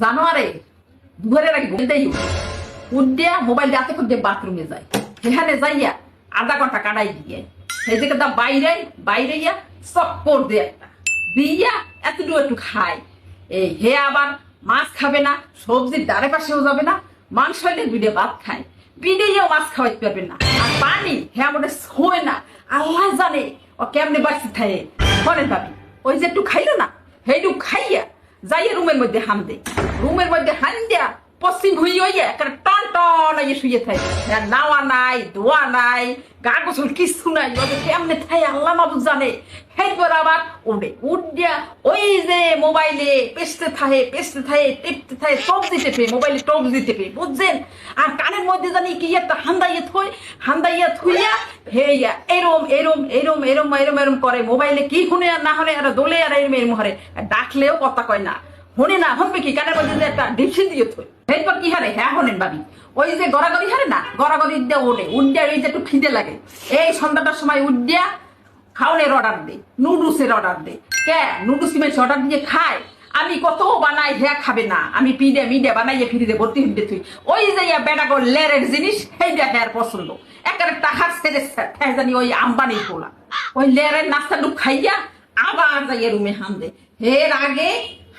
জানোয়ারে দুয়ারের আগে উদ্যা মোবাইল হাতে করে বাথরুমে যায়। সেখানে যাইয়া আধা ঘণ্টা কাটাই দিয়ে। থেকে দা বাইরে বাইরে ইয়া চক্কর দিয়ে একটা দিয়া এতটুকু একটু খায়। এই হে আবার মাছ খাবে না সবজির ধারে পাশেও যাবে না, মাংস হইলে বিডে ভাত খায়। বিডেও মাছ খাওয়াইতে পারবে না। আর পানি হে আমাদের শোয় না। আল্লাহ জানে ও কেমনে বাঁচতে থাকে। করেন ভাবি, ওই যে একটু খাইলো না সেইটু খাইয়া যাইয়া রুমের মধ্যে হাম দে রুমের মধ্যে হান দিয়া পশ্চিম ভুই হইয়া একটা টন টন হইয়া শুয়ে থাকে আর নাওয়া নাই, ধোয়া নাই, গা গোসল কিছু নাই। ওদের কেমনে থাই, আল্লাহ মাবুদ জানে। এরপর আবার উঠে উঠিয়া ওই যে মোবাইলে টেপে টেপে বুঝছেন? আর কানের মধ্যে জানি কি একটা হান্দাইয়া থই হান্দাইয়া থুইয়া হেয়া এরম এরম এরম এরম এরম এরম করে মোবাইলে কি শুনে না হলে আর দোলে আর এরম এরম হরে ডাকলেও কথা কয় না। হনে না হনবে কি? কানের মধ্যে একটা ডিপসি দিয়ে থই এরপর কি হারে? হ্যাঁ হনেন ভাবি। ওই যে গড়াগড়ি হারে না? গড়াগড়ি দিয়ে ওঠে উড্ডা ওই যে একটু খিদে লাগে। এই সন্ধ্যাটার সময় উড্ডা খাওয়ানোর অর্ডার দে নুডলসের অর্ডার দে। কে? নুডলস কি মানুষ অর্ডার দিয়ে খায়? আমি কত বানাই হ্যাঁ খাবে না। আমি পিডে মিডে বানাইয়ে ফিরিতে ভর্তি হইতে তুই ওই যে ইয়া বেটা গো লেরের জিনিস, সেইটা হ্যাঁ পছন্দ। একেবারে টাকার ছেড়ে জানি ওই আম্বানি পোলা। ওই লেরের নাস্তা ডুব খাইয়া আবার যাইয়া রুমে হাম দে। এর আগে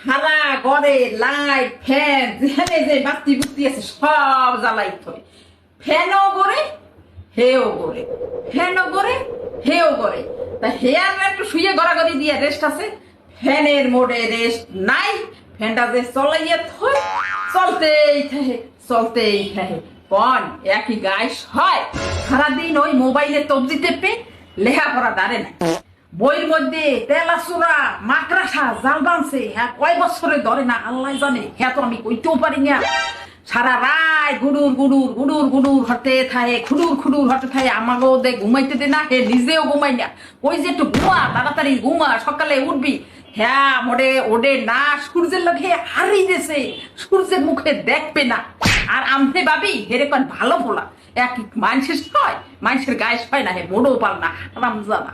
হালা, গড়ে লাইট ফ্যান যেখানে যে বাতি বুতি আছে, সব জ্বালাই থই ফ্যানও গড়ে, হেও গড়ে। ফ্যানও গড়ে, হেও গড়ে। তা হেয়ার একটু শুয়ে গড়াগড়ি দিয়ে রেস্ট আছে। ফ্যানের মোড়ে রেস্ট নাই। ফ্যানটা যে চলাইয়া থই চলতেই থাকে চলতেই থাকে। কন একই গায়ে হয় সারাদিন ওই মোবাইলে তবজি টেপে লেখাপড়া দাঁড়ে না। বইয়ের মধ্যে তেলাসুরা মাকড়াসা জাল বানছে। হ্যাঁ কয় বছরে ধরে না, আল্লাহ জানে। হ্যাঁ তো আমি কইতেও পারি না। সারা রায় গুডুর গুডুর গুডুর গুডুর হতে থাকে খুডুর খুডুর হতে থাকে আমাকেও দে, ঘুমাইতে দে না, হে নিজেও ঘুমাই না। ওই যে একটু ঘুমা, তাড়াতাড়ি ঘুমা, সকালে উঠবি। হ্যাঁ মোড়ে ওডে না, সূর্যের লগে হারিয়ে দিয়েছে সূর্যের মুখে দেখবে না। আর আমতে ভাবি হেরে কন ভালো বলা এক মানুষের হয় মানুষের গায়ে হয় না, হে বড়ও পাল না রামজানা